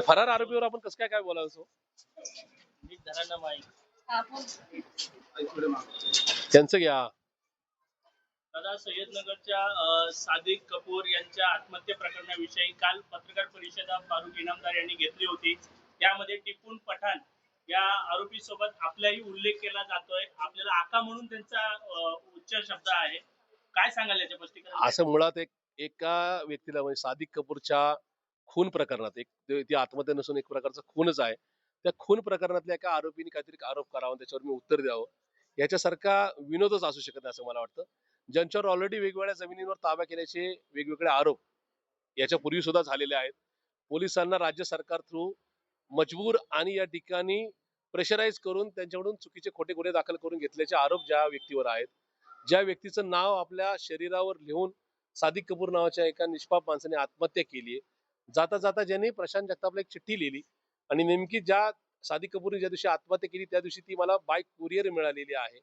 फरार आरोपीवर आपण कसं काय काय बोलायचो त्यांचं घ्या. दादा सय्यदनगरच्या अ, सादिक कपूर यांच्या आत्महत्या प्रकरणाविषयी काल पत्रकार परिषदा फारुख इनामदार यांनी घेतली होती. त्यामध्ये टिपून पठाण या आरोपी सोबत आपलाही उल्लेख केला जातोय. आपल्याला आका म्हणून त्यांचा अ, उच्च शब्द आहे. काय सांगाल याच्या स्पष्टीकरण? असं मुळात एक एका व्यक्तीला म्हणजे सादिक कपूरच्या खून प्रकरणात एक ती आत्महत्या नसून एक प्रकारचा खूनच आहे. त्या खून प्रकरणातल्या एका आरोपीने काहीतरी आरोप करावा त्याच्यावर मी उत्तर द्यावं. याच्यासारखा विनोदच असू शकत नाही असं मला वाटतं. ज्यांच्यावर ऑलरेडी वेगवेगळ्या जमिनींवर ताबा केल्याचे वेगवेगळे आरोप याच्यापूर्वी सुद्धा झालेले आहेत. पोलिसांना राज्य सरकार थ्रू मजबूर आणि या ठिकाणी प्रेशराईज करून त्यांच्याकडून चुकीचे खोटे गुन्हे दाखल करून घेतल्याचे आरोप ज्या व्यक्तीवर आहेत. ज्या व्यक्तीचं नाव आपल्या शरीरावर लिहून सादिक कपूर नावाच्या एका निष्पाप माणसाने आत्महत्या केली जाता जाता ज्यांनी प्रशांत जगतापला एक चिठ्ठी लिहिली आणि नेमकी ज्या सादिक कपूरने ज्या दिवशी आत्महत्या केली त्या दिवशी ती मला बाईक कुरिअर मिळालेली आहे.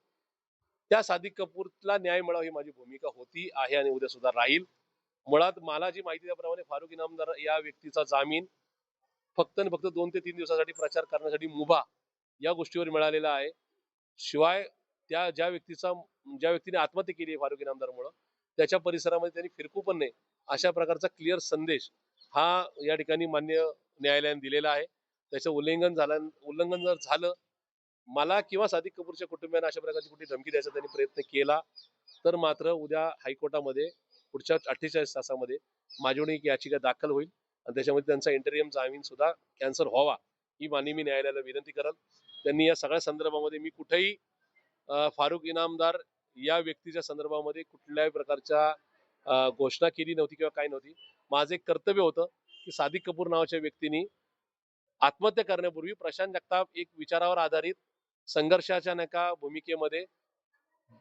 त्या सादिक कपूरला न्याय मिळावा ही माझी भूमिका होती आहे आणि उद्या सुद्धा राहील. मुळात मला जी माहिती त्याप्रमाणे फारुख इनामदार या व्यक्तीचा जामीन फक्त आणि फक्त दोन ते तीन दिवसासाठी प्रचार करण्यासाठी मुभा या गोष्टीवर मिळालेला आहे. शिवाय त्या ज्या व्यक्तीचा ज्या व्यक्तीने आत्महत्या केली आहे फारुख इनामदारमुळं त्याच्या परिसरामध्ये त्यांनी फिरकू पण नाही अशा प्रकारचा क्लिअर संदेश हा या ठिकाणी मान्य न्यायालयाने दिलेला आहे. त्याचं उल्लंघन झालं उल्लंघन जर झालं मला किंवा सादिक कपूरच्या कुटुंबियांना अशा प्रकारची कुठली धमकी द्यायचा त्यांनी प्रयत्न केला तर मात्र उद्या हायकोर्टामध्ये पुढच्या अठ्ठेचाळीस तासामध्ये माझ्याकडून एक याचिका दाखल होईल आणि त्याच्यामध्ये त्यांचा इंटरियम जामीन सुद्धा कॅन्सल व्हावा ही मान्य मी न्यायालयाला विनंती कराल. त्यांनी या सगळ्या संदर्भामध्ये मी कुठेही फारुख इनामदार या व्यक्तीच्या संदर्भामध्ये कुठल्याही प्रकारच्या घोषणा केली नव्हती किंवा काही नव्हती. माझं एक कर्तव्य होतं की सादिक कपूर नावाच्या व्यक्तीने आत्महत्या करण्यापूर्वी प्रशांत जगताप एक विचारावर आधारित संघर्षाच्या नका भूमिकेमध्ये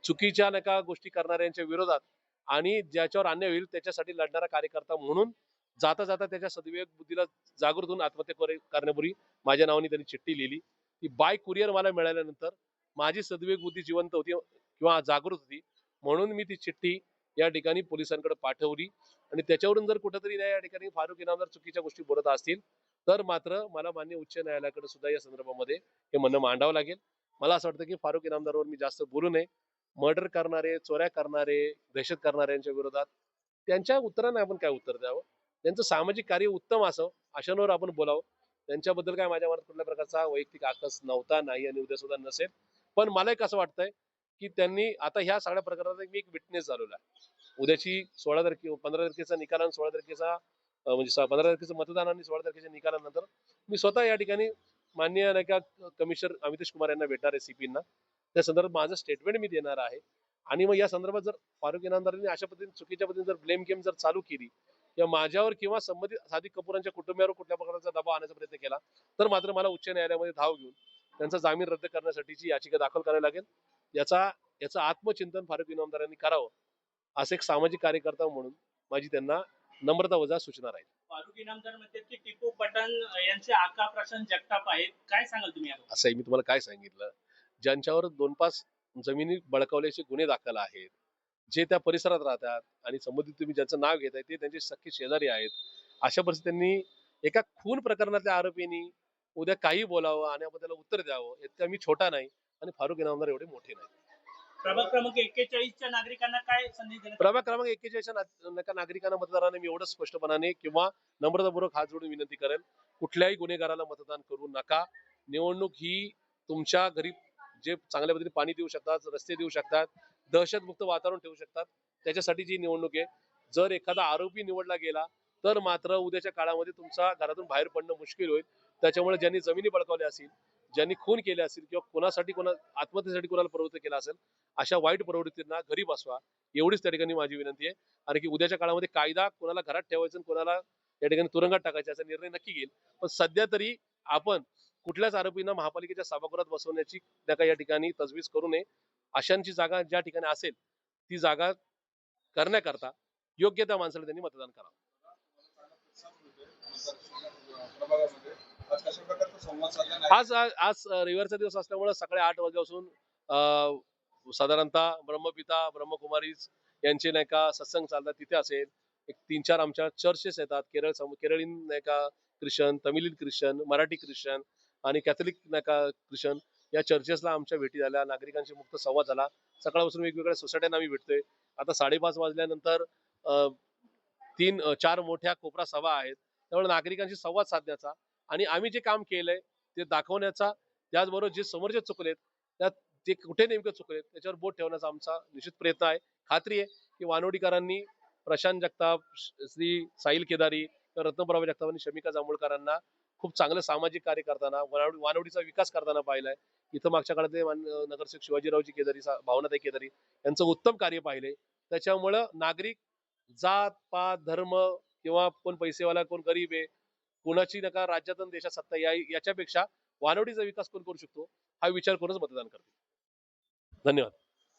चुकीच्या नका गोष्टी करणाऱ्यांच्या विरोधात आणि ज्याच्यावर अन्याय होईल त्याच्यासाठी लढणारा कार्यकर्ता म्हणून जाता जाता त्याच्या सद्विवेक बुद्धीला जागृत होऊन आत्महत्या करण्यापूर्वी माझ्या नावाने त्यांनी चिठ्ठी लिहिली. ती बाय कुरिअर मला मिळाल्यानंतर माझी सद्विवेक बुद्धी जिवंत होती किंवा जागृत होती. म्हणून मी ती चिठ्ठी या ठिकाणी पोलिसांकडे पाठवली. आणि त्याच्यावरून जर कुठेतरी या ठिकाणी फारुख इनामदार चुकीच्या गोष्टी बोलत असतील तर मात्र मला मान्य उच्च न्यायालयाकडे सुद्धा या संदर्भामध्ये हे म्हणणं मांडावं लागेल. मला असं वाटतं की फारुख इनामदारवर मी जास्त बोलू नये. मर्डर करणारे चोऱ्या करणारे दहशत करणाऱ्यांच्या विरोधात त्यांच्या उत्तरांना आपण काय उत्तर द्यावं? त्यांचं सामाजिक कार्य उत्तम असावं अशांवर आपण बोलावं. त्यांच्याबद्दल काय माझ्या मनात कुठल्या प्रकारचा वैयक्तिक आकस नव्हता नाही आणि उद्या सुद्धा नसेल. पण मला एक असं वाटतंय की त्यांनी आता ह्या सगळ्या प्रकारात मी एक विटनेस झालेला आहे. उद्याची सोळा तारखे पंधरा तारखेचा निकाल आणि सोळा तारखेचा म्हणजे पंधरा तारखेचं मतदान आणि सोळा तारखेच्या निकालानंतर मी स्वतः या ठिकाणी मान्य नाही का कमिशनर अमितेश कुमार यांना भेटणार आहे सीपींना त्या संदर्भात माझं स्टेटमेंट मी देणार आहे. आणि मग या संदर्भात जर फारुख इनामदारांनी अशा पद्धतीने चुकीच्या पद्धतीने जर ब्लेम गेम जर चालू केली किंवा माझ्यावर किंवा संबंधित सादिक कपूरांच्या कुटुंबियावर कुठल्या प्रकारचा दबाव आणण्याचा प्रयत्न केला तर मात्र मला उच्च न्यायालयामध्ये धाव घेऊन त्यांचा जामीन रद्द करण्यासाठीची याचिका दाखल करावी लागेल. याचा याचं आत्मचिंतन फारुख इनामदारांनी करावं असं एक सामाजिक कार्यकर्ता म्हणून माझी त्यांना नम्रता वजा सूचना राहील. इनामदार म्हणतात की टिपू पठाण यांचे आका प्रशांत जगताप आहेत. काय सांगाल तुम्ही? असंही मी तुम्हाला काय सांगितलं? ज्यांच्यावर दोन पाच जमिनी बळकावल्याचे गुन्हे दाखल आहेत जे त्या परिसरात राहतात आणि संबंधित तुम्ही ज्यांचं नाव घेताय ते त्यांचे सख्खे शेजारी आहेत. अशा परिस्थितीत त्यांनी एका खून प्रकरणातल्या आरोपींनी उद्या काही बोलावं आणि आपण त्याला उत्तर द्यावं इतका मी छोटा नाही आणि फारुख इनामदार एवढे मोठे नाही. प्रभाग क्रमांक एक्केचाळीसच्या नागरिकांना काय प्रभाग क्रमांक नागरिकांना मतदारांना मी एवढंच स्पष्टपणाने किंवा नम्रतापूर्वक हात जोडून विनंती करेल कुठल्याही गुन्हेगाराला मतदान करू नका. निवडणूक ही तुमच्या घरी जे चांगल्या पद्धतीने पाणी देऊ शकतात रस्ते देऊ शकतात दहशतमुक्त वातावरण ठेवू शकतात त्याच्यासाठी जी निवडणूक आहे. जर एखादा आरोपी निवडला गेला तर मात्र उद्याच्या काळामध्ये तुमचा घरातून बाहेर पडणं मुश्किल होईल. त्याच्यामुळे ज्यांनी जमिनी बळकावल्या असतील ज्यांनी खून केले असतील किंवा कोणासाठी कोणा आत्महत्येसाठी कोणाला प्रवृत्त केला असेल अशा वाईट प्रवृत्तींना घरी बसवा. एवढीच त्या ठिकाणी माझी विनंती आहे. कारण की उद्याच्या काळामध्ये कायदा कोणाला घरात ठेवायचा कोणाला या ठिकाणी तुरुंगात टाकायचा असा निर्णय नक्की घेईल. पण सध्या तरी आपण कुठल्याच आरोपींना महापालिकेच्या सभागृहात बसवण्याची नका या ठिकाणी तजवीज करू नये. अशांची जागा ज्या ठिकाणी असेल ती जागा करण्याकरता योग्य त्या माणसाला त्यांनी मतदान करावं. प्रभागामध्ये. आज कशा प्रकारचा संवाद साधला आज आज रविवारचा दिवस असल्यामुळे सकाळी आठ वाजल्यापासून अं, साधारणतः ब्रह्मपिता ब्रह्मकुमारीज यांचे नाही का सत्संग चालतात तिथे असेल. एक तीन चार आमच्या चर्चेस येतात. केरळ केरळीन नाही का Christian Tamil Christian Marathi Christian आणि कॅथलिक नका ख्रिश्चन या चर्चेसला आमच्या भेटी झाल्या. नागरिकांशी मुक्त संवाद झाला. सकाळपासून वेगवेगळ्या सोसायट्यांना आम्ही भेटतोय. आता साडेपाच वाजल्यानंतर तीन चार मोठ्या कोपरा सभा आहेत. त्यामुळे नागरिकांशी संवाद साधण्याचा आणि आम्ही जे काम केलंय ते दाखवण्याचा त्याचबरोबर जे समोरचे चुकलेत त्यात ते कुठे नेमकं चुकलेत त्याच्यावर बोट ठेवण्याचा आमचा निश्चित प्रयत्न आहे. खात्री आहे की वानवडीकरांनी प्रशांत जगताप श्री साहिल केदारी किंवा रत्नप्रभा जगताप आणि शमिका जांभूळकरांना खूप चांगलं सामाजिक कार्य करताना वानवडी वानवडीचा विकास करताना पाहिलाय. इथं मागच्या काळातले नगरसेवक शिवाजीरावजी केदारी भावनाताई केदारी यांचं उत्तम कार्य पाहिले. त्याच्यामुळं नागरिक जात पात धर्म किंवा कोण पैसेवाला कोण गरीब आहे कोणाची नका राज्यात आणि देशात सत्ता या याच्यापेक्षा वानवडीचा विकास कोण करू शकतो? हा विचार करूनच मतदान करते धन्यवाद.